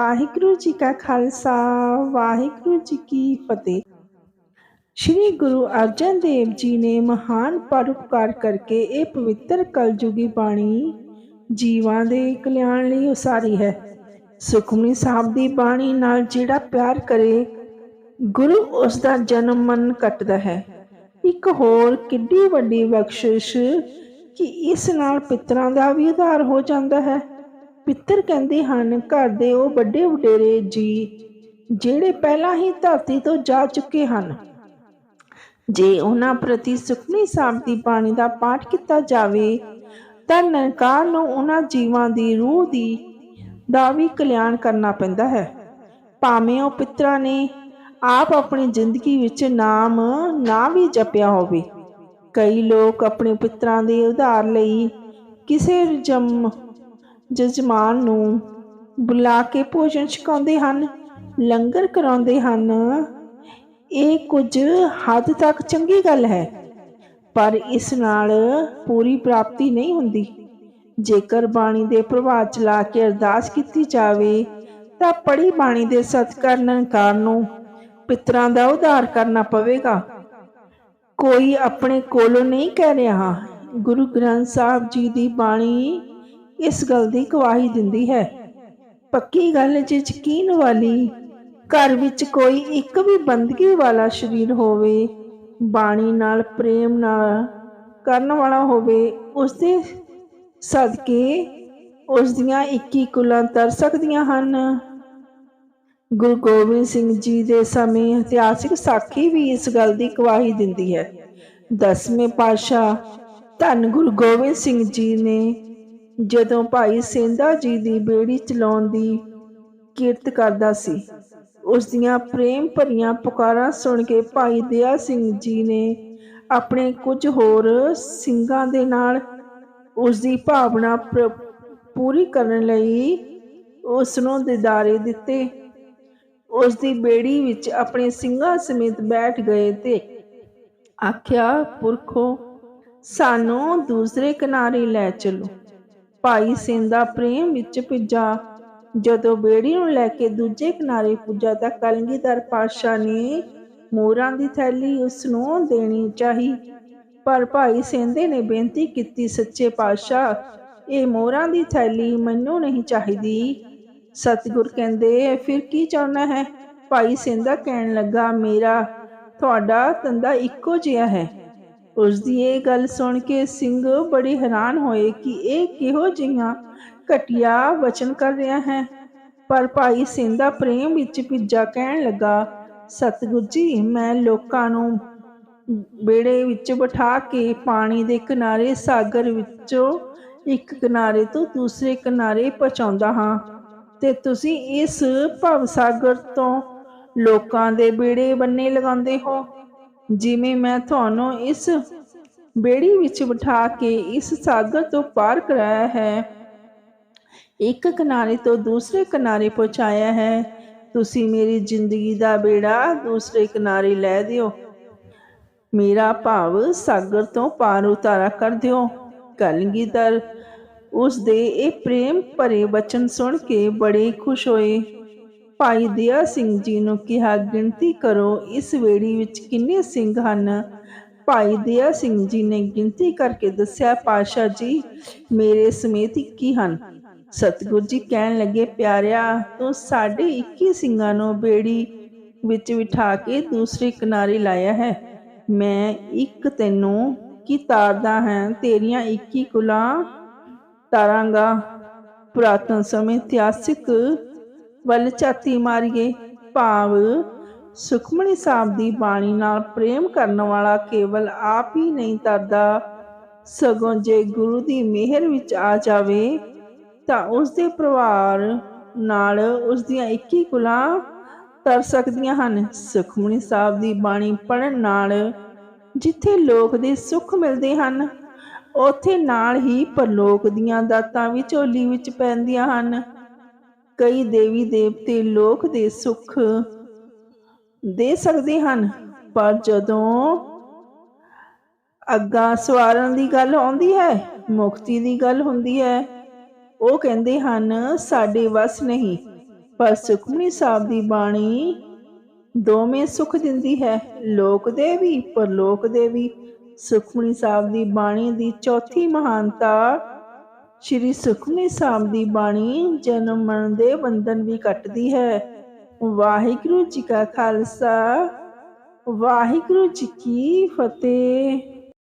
ਵਾਹਿਗੁਰੂ ਜੀ ਕਾ ਖਾਲਸਾ, ਵਾਹਿਗੁਰੂ ਜੀ ਕੀ ਫਤਿਹ। ਸ਼੍ਰੀ ਗੁਰੂ ਅਰਜਨ ਦੇਵ ਜੀ ਨੇ ਮਹਾਨ ਪਰਉਪਕਾਰ ਕਰਕੇ ਇਹ ਪਵਿੱਤਰ ਕਲਯੁਗੀ ਬਾਣੀ ਜੀਵਾਂ ਦੇ ਕਲਿਆਣ ਲਈ ਉਸਾਰੀ ਹੈ। ਸੁਖਮਨੀ ਸਾਹਿਬ ਦੀ ਬਾਣੀ ਨਾਲ ਜਿਹੜਾ ਪਿਆਰ ਕਰੇ, ਗੁਰੂ ਉਸ ਦਾ ਜਨਮ ਮਨ ਕੱਟਦਾ ਹੈ। ਇੱਕ ਹੋਰ ਕਿੱਡੀ ਵੱਡੀ ਬਖਸ਼ਿਸ਼ ਕਿ ਇਸ ਨਾਲ ਪਿਤਰਾਂ ਦਾ ਵੀ ਉਧਾਰ ਹੋ ਜਾਂਦਾ ਹੈ। ਪਿੱਤਰ ਕਹਿੰਦੇ ਹਨ, ਘਰ ਦੇ ਉਹ ਵੱਡੇ ਵਡੇਰੇ ਜੀ, ਜਿਹੜੇ ਪਹਿਲਾਂ ਹੀ ਧਰਤੀ ਤੋਂ ਜਾ ਚੁੱਕੇ ਹਨ। ਜੇ ਉਹਨਾਂ ਪ੍ਰਤੀ ਸੁਖਮਨੀ ਸਾਹਿਬ ਦੀ ਬਾਣੀ ਦਾ ਪਾਠ ਕੀਤਾ ਜਾਵੇ, ਤਾਂ ਨਰਕਾਰ ਨੂੰ ਉਹਨਾਂ ਜੀਵਾਂ ਦੀ ਰੂਹ ਦੀ ਦਾ ਵੀ ਕਲਿਆਣ ਕਰਨਾ ਪੈਂਦਾ ਹੈ। ਭਾਵੇਂ ਉਹ ਪਿਤਰਾਂ ਨੇ ਆਪ ਆਪਣੀ ਜ਼ਿੰਦਗੀ ਵਿੱਚ ਨਾਮ ਨਾ ਵੀ ਜਪਿਆ ਹੋਵੇ, ਕਈ ਲੋਕ ਆਪਣੇ ਪਿਤਰਾਂ ਦੇ ਉਧਾਰ ਲਈ ਕਿਸੇ ਜਮ ਜਜਮਾਨ ਨੂੰ ਬੁਲਾ ਕੇ ਭੋਜਨ ਛਕਾਉਂਦੇ ਹਨ, ਲੰਗਰ ਕਰਾਉਂਦੇ ਹਨ। ਇਹ ਕੁਝ ਹੱਦ ਤੱਕ ਚੰਗੀ ਗੱਲ ਹੈ, ਪਰ ਇਸ ਨਾਲ ਪੂਰੀ ਪ੍ਰਾਪਤੀ ਨਹੀਂ ਹੁੰਦੀ। ਜੇਕਰ ਬਾਣੀ ਦੇ ਪ੍ਰਭਾਵ ਚਲਾ ਕੇ ਅਰਦਾਸ ਕੀਤੀ ਜਾਵੇ, ਤਾਂ ਪੜੀ ਬਾਣੀ ਦੇ ਸਤਿਕਾਰ ਨਿਰੰਕਾਰ ਨੂੰ ਪਿਤਰਾਂ ਦਾ ਉਧਾਰ ਕਰਨਾ ਪਵੇਗਾ। ਕੋਈ ਆਪਣੇ ਕੋਲੋਂ ਨਹੀਂ ਕਹਿ ਰਿਹਾ। ਗੁਰੂ ਗ੍ਰੰਥ ਸਾਹਿਬ ਜੀ ਦੀ ਬਾਣੀ ਇਸ ਗੱਲ ਦੀ ਗਵਾਹੀ ਦਿੰਦੀ ਹੈ। ਪੱਕੀ ਗੱਲ 'ਚ ਯਕੀਨ ਵਾਲੀ, ਘਰ ਵਿੱਚ ਕੋਈ ਇੱਕ ਵੀ ਬੰਦਗੀ ਵਾਲਾ ਸਰੀਰ ਹੋਵੇ, ਬਾਣੀ ਨਾਲ, ਪ੍ਰੇਮ ਨਾਲ ਕਰਨ ਵਾਲਾ ਹੋਵੇ ਉਸ ਦੇ ਸਦਕੇ ਉਸ ਦੀਆਂ 21 ਕੁਲਾਂ ਤਰ ਸਕਦੀਆਂ ਹਨ। ਗੁਰੂ ਗੋਬਿੰਦ ਸਿੰਘ ਜੀ ਦੇ ਸਮੇਂ ਇਤਿਹਾਸਿਕ ਸਾਖੀ ਵੀ ਇਸ ਗੱਲ ਦੀ ਗਵਾਹੀ ਦਿੰਦੀ ਹੈ। ਦਸਵੇਂ ਪਾਤਸ਼ਾਹ ਧੰਨ ਗੁਰੂ ਗੋਬਿੰਦ ਸਿੰਘ ਜੀ ਨੇ ਜਦੋਂ ਭਾਈ ਸੇਂਦਾ ਜੀ ਦੀ ਬੇੜੀ ਚਲਾਉਣ ਦੀ ਕੀਰਤ ਕਰਦਾ ਸੀ, ਉਸ ਦੀਆਂ ਪ੍ਰੇਮ ਭਰੀਆਂ ਪੁਕਾਰਾਂ ਸੁਣ ਕੇ ਭਾਈ ਦਇਆ ਸਿੰਘ ਜੀ ਨੇ ਆਪਣੇ ਕੁਝ ਹੋਰ ਸਿੰਘਾਂ ਦੇ ਨਾਲ ਉਸ ਦੀ ਭਾਵਨਾ ਪੂਰੀ ਕਰਨ ਲਈ ਉਸ ਨੂੰ ਦਿਦਾਰੇ ਦਿੱਤੇ। ਉਸ ਦੀ ਬੇੜੀ ਵਿੱਚ ਆਪਣੇ ਸਿੰਘਾਂ ਸਮੇਤ ਬੈਠ ਗਏ ਤੇ ਆਖਿਆ, ਪੁਰਖੋ, ਸਾਨੂੰ ਦੂਸਰੇ ਕਿਨਾਰੇ ਲੈ ਚਲੋ। ਭਾਈ ਸਿੰਦਾ ਪ੍ਰੇਮ ਵਿੱਚ ਭਿੱਜਾ ਜਦੋਂ ਬੇੜੀ ਨੂੰ ਲੈ ਕੇ ਦੂਜੇ ਕਿਨਾਰੇ ਪੁੱਜਾ ਤਾਂ ਕਲਗੀਧਰ ਪਾਤਸ਼ਾਹ ਨੇ ਮੋਹਰਾਂ ਦੀ ਥੈਲੀ ਉਸ ਨੂੰ ਦੇਣੀ ਚਾਹੀ। ਪਰ ਭਾਈ ਸਿੰਦੇ ਨੇ ਬੇਨਤੀ ਕੀਤੀ, ਸੱਚੇ ਪਾਤਸ਼ਾਹ, ਇਹ ਮੋਹਰਾਂ ਦੀ ਥੈਲੀ ਮੈਨੂੰ ਨਹੀਂ ਚਾਹੀਦੀ। ਸਤਿਗੁਰ ਕਹਿੰਦੇ, ਫਿਰ ਕੀ ਚਾਹੁੰਦਾ ਹੈ? ਭਾਈ ਸਿੰਦਾ ਕਹਿਣ ਲੱਗਾ, ਮੇਰਾ, ਤੁਹਾਡਾ ਤੰਦਾ ਇੱਕੋ ਜਿਹਾ ਹੈ। ਉਸ ਦੀ ਇਹ ਗੱਲ ਸੁਣ ਕੇ ਸਿੰਘ ਬੜੇ ਹੈਰਾਨ ਹੋਏ ਕਿ ਇਹ ਕਿਹੋ ਜਿਹੀਆਂ ਘਟਿਆ ਵਚਨ ਕਰ ਰਿਹਾ ਹੈ। ਪਰ ਭਾਈ ਸਿੰਘ ਦਾ ਪ੍ਰੇਮ ਵਿੱਚ ਭਿੱਜਾ ਕਹਿਣ ਲੱਗਾ, ਸਤਿਗੁਰ ਜੀ, ਮੈਂ ਲੋਕਾਂ ਨੂੰ ਬੇੜੇ ਵਿੱਚ ਬਿਠਾ ਕੇ ਪਾਣੀ ਦੇ ਕਿਨਾਰੇ ਸਾਗਰ ਵਿੱਚੋਂ ਇੱਕ ਕਿਨਾਰੇ ਤੋਂ ਦੂਸਰੇ ਕਿਨਾਰੇ ਪਹੁੰਚਾਉਂਦਾ ਹਾਂ ਤੇ ਤੁਸੀਂ ਇਸ ਭਵ ਸਾਗਰ ਤੋਂ ਲੋਕਾਂ ਦੇ ਬੇੜੇ ਬੰਨੇ ਲਗਾਉਂਦੇ ਹੋ। ਜਿਵੇਂ ਮੈਂ ਤੁਹਾਨੂੰ ਇਸ ਬੇੜੀ ਵਿੱਚ ਬਿਠਾ ਕੇ ਇਸ ਸਾਗਰ ਤੋਂ ਪਾਰ ਕਰਾਇਆ ਹੈ। ਇੱਕ ਕਿਨਾਰੇ ਤੋਂ ਦੂਸਰੇ ਕਿਨਾਰੇ ਪਹੁੰਚਾਇਆ ਹੈ। ਤੁਸੀਂ ਮੇਰੀ ਜ਼ਿੰਦਗੀ ਦਾ ਬੇੜਾ ਦੂਸਰੇ ਕਿਨਾਰੇ ਲੈ ਦਿਓ। ਮੇਰਾ ਭਾਵ ਸਾਗਰ ਤੋਂ ਪਾਰ ਉਤਾਰਾ ਕਰ ਦਿਓ। ਕਲਗੀਧਰ ਉਸ ਦੇ ਇਹ ਪ੍ਰੇਮ ਭਰੇ ਬਚਨ ਸੁਣ ਕੇ ਬੜੇ ਖੁਸ਼ ਹੋਏ। ਭਾਈ ਦਇਆ ਸਿੰਘ ਜੀ ਨੂੰ ਕਿਹਾ, ਗਿਣਤੀ ਕਰੋ, ਇਸ ਵੇੜੀ ਵਿੱਚ ਕਿੰਨੇ ਸਿੰਘ ਹਨ? ਭਾਈ ਦਇਆ ਸਿੰਘ ਜੀ ਨੇ ਗਿਣਤੀ ਕਰਕੇ ਦੱਸਿਆ, ਪਾਸ਼ਾ ਜੀ, ਮੇਰੇ ਸਮੇਤ 21 ਹਨ। ਸਤਿਗੁਰ ਜੀ ਕਹਿਣ ਲੱਗੇ, ਪਿਆਰਿਆ, ਤੂੰ ਸਾਡੇ 21 ਸਿੰਘਾਂ ਨੂੰ ਬੇੜੀ ਵਿੱਚ ਬਿਠਾ ਕੇ ਦੂਸਰੇ ਕਿਨਾਰੇ ਲਾਇਆ ਹੈ। ਮੈਂ ਇੱਕ ਤੈਨੂੰ ਕੀ ਤਾਰਦਾ ਹਾਂ? ਤੇਰੀਆਂ 21 ਕੁਲਾਂ ਤਾਰਾਂਗਾ। ਪੁਰਾਤਨ ਸਮੇਂ ਇਤਿਹਾਸਿਕ ਵੱਲ ਝਾਤੀ ਮਾਰੀਏ। ਭਾਵ ਸੁਖਮਣੀ ਸਾਹਿਬ ਦੀ ਬਾਣੀ ਨਾਲ ਪ੍ਰੇਮ ਕਰਨ ਵਾਲਾ ਕੇਵਲ ਆਪ ਹੀ ਨਹੀਂ ਤਰਦਾ। ਸਗੋਂ ਜੇ ਗੁਰੂ ਦੀ ਮਿਹਰ ਵਿੱਚ ਆ ਜਾਵੇ, ਤਾਂ ਉਸ ਦੇ ਪਰਿਵਾਰ ਨਾਲ ਉਸ ਦੀਆਂ 21 ਕੁਲਾਂ ਤਰ ਸਕਦੀਆਂ ਹਨ। ਸੁਖਮਣੀ ਸਾਹਿਬ ਦੀ ਬਾਣੀ ਪੜਨ ਨਾਲ ਜਿੱਥੇ ਲੋਕ ਦੇ ਸੁੱਖ ਮਿਲਦੇ ਹਨ, ਉੱਥੇ ਨਾਲ ਹੀ ਪਰਲੋਕ ਦੀਆਂ ਦਾਤਾਂ ਵੀ ਝੋਲੀ ਵਿੱਚ ਪੈਂਦੀਆਂ ਹਨ। ਕਈ ਦੇਵੀ ਦੇਵਤੇ ਲੋਕ ਦੇ ਸੁੱਖ ਦੇ ਸਕਦੇ ਹਨ। ਪਰ ਜਦੋਂ ਅੱਗਾ ਸਵਾਰਨ ਦੀ ਗੱਲ ਆਉਂਦੀ ਹੈ, ਮੁਕਤੀ ਦੀ ਗੱਲ ਹੁੰਦੀ ਹੈ, ਉਹ ਕਹਿੰਦੇ ਹਨ, ਸਾਡੇ ਵਸ ਨਹੀਂ, ਪਰ ਸੁਖਮਨੀ ਸਾਹਿਬ ਦੀ ਬਾਣੀ ਦੋਵੇਂ ਸੁਖ ਦਿੰਦੀ ਹੈ। ਲੋਕ ਦੇ ਵੀ, ਪਰਲੋਕ ਦੇ ਵੀ, ਸੁਖਮਨੀ ਸਾਹਿਬ ਦੀ ਬਾਣੀ ਦੀ ਚੌਥੀ ਮਹਾਨਤਾ ਸ਼੍ਰੀ ਸੁਖਮਨੀ ਸਾਹਿਬ ਦੀ ਬਾਣੀ ਜਨਮ ਮਰਨ ਦੇ ਬੰਧਨ ਵੀ ਕੱਟਦੀ ਹੈ। ਵਾਹਿਗੁਰੂ ਜੀ ਕਾ ਖਾਲਸਾ, ਵਾਹਿਗੁਰੂ ਜੀ ਕੀ ਫਤਿਹ।